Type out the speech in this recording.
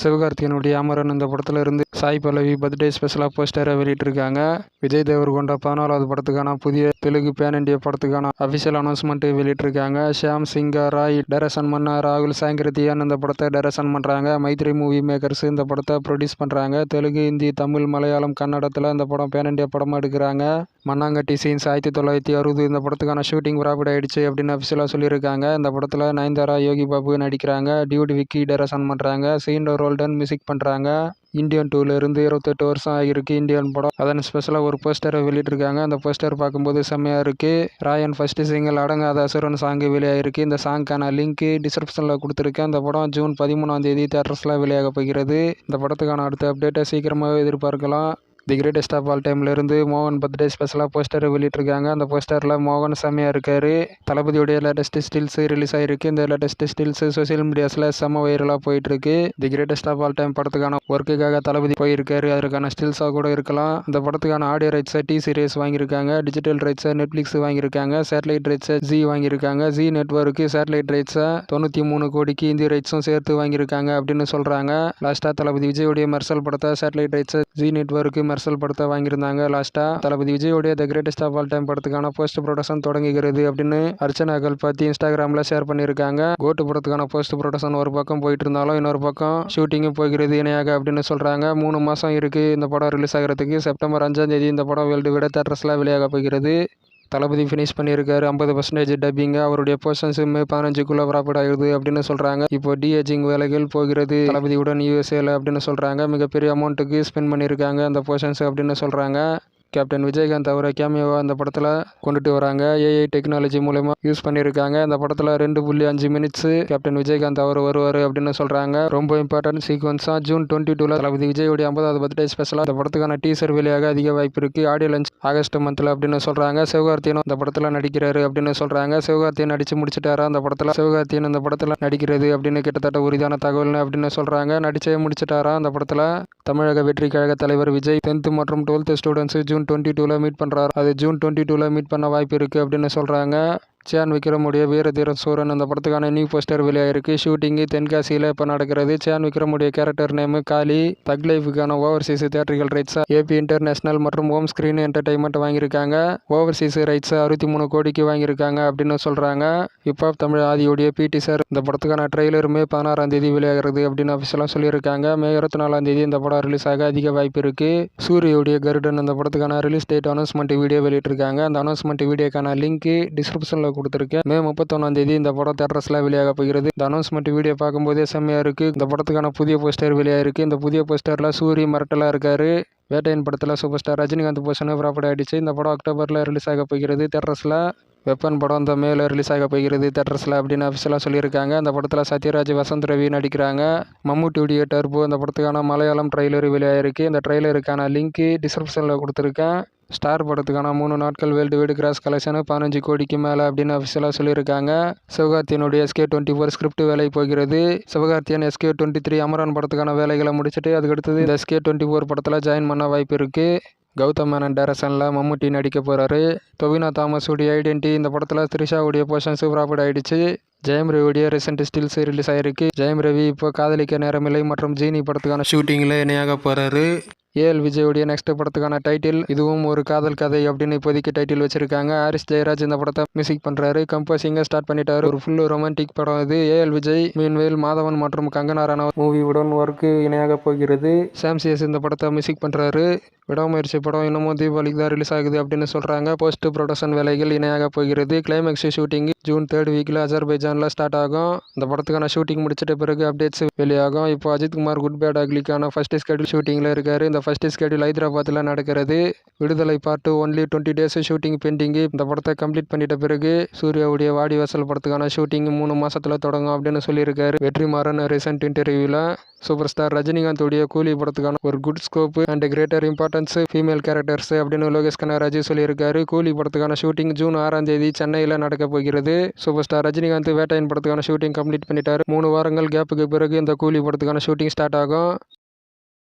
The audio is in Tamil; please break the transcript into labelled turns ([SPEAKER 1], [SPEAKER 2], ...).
[SPEAKER 1] சிவகார்த்திகனுடைய அமரன் இந்த படத்துல இருந்து சாய் பல்லவி பர்த்டே ஸ்பெஷலாக போஸ்டரை வெளியிட்டிருக்காங்க. விஜய் தேவர்கொண்ட பதினாலாவது படத்துக்கான புதிய தெலுங்கு பேன் இண்டியா படத்துக்கான அஃபிஷியல் அனௌன்ஸ்மெண்ட் வெளியிட்டிருக்காங்க. ஷியாம் சிங்கா ராய் டைரக்ஷன் பண்ண ராகுல் சாங்கிருத்தியான் இந்த படத்தை டைரக்ஷன் பண்ணுறாங்க மைத்ரி மூவி மேக்கர்ஸ் இந்த படத்தை ப்ரொடியூஸ் பண்ணுறாங்க தெலுங்கு ஹிந்தி தமிழ் மலையாளம் கன்னடத்தில் இந்த படம் பேன் இண்டியா படமாக எடுக்கிறாங்க. மண்ணாங்கட்டி சீன்ஸ் ஆயிரத்தி தொள்ளாயிரத்தி அறுபது இந்த படத்துக்கான ஷூட்டிங் ப்ராஃபிட் ஆயிடுச்சு அப்படின்னு அஃபிஷியலாக சொல்லியிருக்காங்க. இந்த படத்தில் நயன்தாரா யோகி பாபு நடிக்கிறாங்க. டியூட் விக்கி டைரக்ஷன் பண்ணுறாங்க சீண்டோ வேர்ல்டுன்னு மியூசிக் பண்ணுறாங்க இந்தியன் டூல இருந்து இருபத்தெட்டு வருஷம் ஆகியிருக்கு இந்தியன் படம். அதன் ஸ்பெஷலாக ஒரு போஸ்டரை வெளியிட்டிருக்காங்க. அந்த போஸ்டர் பார்க்கும்போது செம்மையாக இருக்குது ராயன் ஃபர்ஸ்ட் சிங்கிள் அடங்காத அசுரன் சாங்கு வெளியாகிருக்கு இந்த சாங்க்கான லிங்க்கு டிஸ்கிரிப்ஷனில் கொடுத்துருக்கேன். அந்த படம் ஜூன் பதிமூணாம் தேதி தேட்டர்ஸில் வெளியாக போகிறது. இந்த படத்துக்கான அடுத்த அப்டேட்டை சீக்கிரமாகவே எதிர்பார்க்கலாம். தி கிரேட்டஸ்ட் ஆஃப் ஆல் டைம்லேருந்து மோகன் பர்த்டே ஸ்பெஷலாக போஸ்டர் வெளியிட்டிருக்காங்க. அந்த போஸ்டரில் மோகன் செம்மையாக இருக்கார். தளபதியுடைய லேட்டஸ்ட் ஸ்டில்ஸ் ரிலீஸ் ஆகிருக்கு இந்த லேட்டஸ்ட் ஸ்டில்ஸ் சோஷியல் மீடியாஸில் செம்ம வைரலாக போயிட்டுருக்கு. The greatest of all time படத்துக்கான ஒர்க்குக்காக தளபதி போயிருக்காரு. அதற்கான ஸ்டில்ஸாக கூட இருக்கலாம். இந்த படத்துக்கான ஆடியோ ரைட்ஸை டி சீரியஸ் வாங்கியிருக்காங்க. டிஜிட்டல் ரைட்ஸை நெட்ஃப்ளிக்ஸ் வாங்கியிருக்காங்க. சேட்டலைட் ரைட்ஸை ஜி வாங்கியிருக்காங்க. ஜி நெட்ஒர்க்கு சேட்டலைட் ரைட்ஸை தொண்ணூற்றி மூணு கோடிக்கு இந்தி ரைட்ஸும் சேர்த்து வாங்கியிருக்காங்க அப்படின்னு சொல்கிறாங்க லாஸ்ட்டாக தளபதி விஜயோடைய மெர்சல் படத்தை சேட்டலைட் ரைட்ஸை ஜி நெட்ஒர்க்கு மெர்சல் படத்தை வாங்கியிருந்தாங்க. லாஸ்ட்டாக தளபதி விஜயோடைய the greatest of all time படத்துக்கான போஸ்ட் ப்ரொடக்ஷன் தொடங்குகிறது அப்படின்னு அர்ச்சனா கல்பாத்தி இன்ஸ்டாகிராமில் ஷேர் பண்ணியிருக்காங்க. கோட்டு படத்துக்கான போஸ்ட் ப்ரொடக்ஷன் ஒரு பக்கம் போயிட்டு இருந்தாலும் இன்னொரு பக்கம் ஷூட்டிங்கும் போகிறது இணையாக அப்படின்னு சொல்கிறாங்க மூணு மாதம் இருக்குது இந்த படம் ரிலீஸ் ஆகிறதுக்கு. செப்டம்பர் அஞ்சாம் தேதி இந்த படம் வேர்ல்டு விட தேட்டர்ஸ்லாம் வெளியாக போகிறது. தளபதி ஃபினிஷ் பண்ணியிருக்காரு. ஐம்பது பர்சன்டேஜ் டப்பிங்க அவருடைய போர்ஷன்ஸுமே பதினஞ்சுக்குள்ளே ப்ராப்பர்ட் ஆகுது அப்படின்னு சொல்கிறாங்க இப்போ டிஏஜிங் வேலைகள் போகிறது. தளபதியுடன் யூஎஸ்ஏல அப்படின்னு சொல்கிறாங்க மிகப்பெரிய அமௌண்ட்டுக்கு ஸ்பெண்ட் பண்ணியிருக்காங்க. அந்த போர்ஷன்ஸ் அப்படின்னு சொல்கிறாங்க கேப்டன் விஜயகாந்த் அவரை கேமியோவாக அந்த படத்தில் கொண்டுட்டு வராங்க. ஏஐ டெக்னாலஜி மூலயமா யூஸ் பண்ணியிருக்காங்க அந்த படத்தில் ரெண்டு புள்ளி அஞ்சு மினிட்ஸ் கேப்டன் விஜயகாந்த் அவர் வருவார் அப்படின்னு சொல்கிறாங்க ரொம்ப இம்பார்ட்டன்ட் சீக்வன்ஸாக ஜூன் டுவெண்ட்டி டூவில் தளபதி விஜயோடைய ஐம்பதாவது பர்த்டே ஸ்பெஷலாக அந்த படத்துக்கான டீசர் வெளியாக அதிக வாய்ப்பு இருக்குது ஆடியோ லஞ்ச் ஆகஸ்ட் மந்தில் அப்படின்னு சொல்கிறாங்க சிவகார்த்தியனும் அந்த படத்தில் நடிக்கிறாரு அப்படின்னு சொல்கிறாங்க சிவகார்த்தியன் நடித்து முடிச்சிட்டாரா? அந்த படத்தில் சிவகார்த்தியன் அந்த படத்தில் நடிக்கிறது அப்படின்னு கிட்டத்தட்ட உறுதியான தகவல் அப்படின்னு சொல்கிறாங்க நடிச்சே முடிச்சிட்டாரா? அந்த படத்தில் தமிழக வெற்றி கழக தலைவர் விஜய் டென்த்து மற்றும் டுவெல்த்து ஸ்டூடெண்ட்ஸு ஜூன் டுவெண்ட்டி டூவில் மீட் பண்ணுறாரு அது ஜூன் டுவெண்ட்டி டூவில் மீட் பண்ண வாய்ப்பு இருக்குது அப்படின்னு சொல்கிறாங்க சேன் விக்ரமுடைய வீர சூரன் அந்த படத்துக்கான நியூ போஸ்டர் வெளியாயிருக்கு. ஷூட்டிங்கு தென்காசியில் இப்போ நடக்கிறது. சேன் விக்ரமுடைய கேரக்டர் நேமு காலி தக் லைஃபுக்கான ஓவர்சீஸ் தேட்டரிக்கல் ரைட்ஸை ஏபி இன்டர்நேஷனல் மற்றும் ஹோம் ஸ்க்ரீன் என்டர்டைன்மெண்ட் வாங்கியிருக்காங்க. ஓவர்சீஸ் ரைட்ஸை அறுபத்தி மூணு கோடிக்கு வாங்கியிருக்காங்க அப்படின்னு சொல்கிறாங்க இப்போ தமிழ் ஆதியுடைய பிடி சார் இந்த படத்துக்கான ட்ரெய்லர் மே பதினாறாம் தேதி வெளியாகிறது அப்படின்னு அஃபிஷியலாக சொல்லியிருக்காங்க. மே இருபத்தி நாலாம் தேதி இந்த படம் ரிலீஸ் ஆக அதிக வாய்ப்பு இருக்குது சூரியோடைய கருடன் அந்த படத்துக்கான ரிலீஸ் டேட் அனௌன்ஸ்மெண்ட் வீடியோ வெளியிட்டிருக்காங்க. அந்த அனௌன்ஸ்மெண்ட் வீடியோக்கான லிங்க் டிஸ்கிரிப்ஷனில் கொடுத்துருக்கேன். மே முப்பத்தொன்னாம் தேதி இந்த படம் தேட்டர்ஸ்லாம் வெளியாக போகிறது. இந்த அனௌன்ஸ்மெண்ட் வீடியோ பார்க்கும்போதே செம்மையாக இருக்குது இந்த படத்துக்கான புதிய போஸ்டர் வெளியாயிருக்கு இந்த புதிய போஸ்டரில் சூரிய மிரட்டலாக இருக்காரு. வேட்டையின் படத்தில் சூப்பர் ஸ்டார் ரஜினிகாந்த் போஷனும் ப்ராப்பர்ட் ஆகிடுச்சு இந்த படம் அக்டோபரில் ரிலீஸ் ஆக போகிறது. தேட்டர்ஸில் வெப்பன் படம் இந்த மேல ரிலீஸ் ஆக போகிறது. தேட்டர்ஸில் அப்படின்னு அஃபிஷியலாக சொல்லியிருக்காங்க. அந்த படத்தில் சத்யராஜ் வசந்த் ரவி நடிக்கிறாங்க. மம்முட்டியுடைய டர்போ அந்த படத்துக்கான மலையாளம் ட்ரெய்லர் வெளியாகிருக்கு இந்த ட்ரெய்லருக்கான லிங்க்கு டிஸ்கிரிப்ஷனில் கொடுத்துருக்கேன். ஸ்டார் படத்துக்கான மூணு நாட்கள் வேர்ல்டு வைடு கிராஸ் கலெக்ஷனு பதினஞ்சு கோடிக்கு மேலே அப்படின்னு அஃபிஷியலாக சொல்லியிருக்காங்க. சிவகார்த்தியனுடைய எஸ்கே டுவெண்ட்டி ஃபோர் ஸ்கிரிப்ட் வேலை போகிறது. Sivakarthikeyan SK twenty three Amaran படத்துக்கான வேலைகளை முடிச்சுட்டு அதுக்கடுத்தது இந்த எஸ்கே டுவெண்ட்டி ஃபோர் படத்தில் ஜாயின் பண்ண வாய்ப்பு இருக்குது கௌதம் மேனன் டேரக்ஷனில் மம்முட்டி நடிக்க போகிறாரு தொவினா தாமஸ் உடைய ஐடென்டி இந்த படத்தில் த்ரிஷாவுடைய போர்ஷன் ப்ராப்பர்ட் ஆகிடுச்சு ஜெயம் ரவியுடைய ரீசெண்ட் ஸ்டில்ஸ் ரிலீஸ் ஆகிருக்கு ஜெயம் ரவி இப்போ காதலிக்க நேரமில்லை மற்றும் ஜீனி படத்துக்கான ஷூட்டிங்கில் இணையாக போகிறாரு ஏஎல் விஜயோடைய நெக்ஸ்ட் படத்துக்கான டைட்டில் இதுவும் ஒரு காதல் கதை அப்படின்னு இப்போதைக்கு டைட்டில் வச்சிருக்காங்க. ஹாரிஸ் ஜெயராஜ் இந்த படத்தை மியூசிக் பண்ணுறாரு கம்போசிங்கை ஸ்டார்ட் பண்ணிட்டாரு. ஒரு ஃபுல் ரொமான்டிக் படம் இது. ஏஎல் விஜய் மீன்வேல் மாதவன் மற்றும் கங்கனா ரனாவத் மூவியுடன் ஒர்க்கு இணையாக போகிறது. சாம்சியஸ் இந்த படத்தை மியூசிக் பண்ணுறாரு விடாமுயற்சி படம் இன்னமும் தீபாவளிக்கு தான் ரிலீஸ் ஆகுது அப்படின்னு சொல்கிறாங்க போஸ்ட் ப்ரொடக்ஷன் வேலைகள் இணையாக போகிறது. கிளைமேக்ஸ் ஷூட்டிங் ஜூன் தேர்ட் வீக்கில் அஜர்பைஜானில் ஸ்டார்ட் ஆகும். இந்த படத்துக்கான ஷூட்டிங் முடிச்சிட்ட பிறகு அப்டேட்ஸ் வெளியாகும். இப்போ அஜித் குமார் குட் பேட் அக்லிக்கான ஃபர்ஸ்ட் ஸ்கெடியூல் ஷூட்டிங்கில் இருக்கார். இந்த ஃபஸ்ட்டு ஸ்கெடியூல் ஹைதராபாத்தில் நடக்கிறது. Viduthalai part only twenty days shooting pending இந்த படத்தை கம்ப்ளீட் பண்ணிட்ட பிறகு சூர்யாவுடைய வாடி வாசல் படத்துக்கான ஷூட்டிங் மூணு மாதத்தில் தொடங்கும் அப்படின்னு சொல்லியிருக்காரு. வெற்றிமாறன் ரீசெண்ட் இன்டர்வியூவில் சூப்பர் ஸ்டார் ரஜினிகாந்துடைய கூலி படத்துக்கான ஒரு good scope and greater importance female characters அப்படின்னு லோகேஷ் கனகராஜ் சொல்லியிருக்காரு. கூலி படத்துக்கான ஷூட்டிங் ஜூன் ஆறாம் தேதி சென்னையில் நடக்க போகிறது. சூப்பர் ஸ்டார் ரஜினிகாந்த் வேட்டையன் படத்துக்கான ஷூட்டிங் கம்ப்ளீட் பண்ணிட்டார். மூணு வாரங்கள் கேப்புக்கு பிறகு இந்த கூலி படத்துக்கான ஷூட்டிங் ஸ்டார்ட் ஆகும்.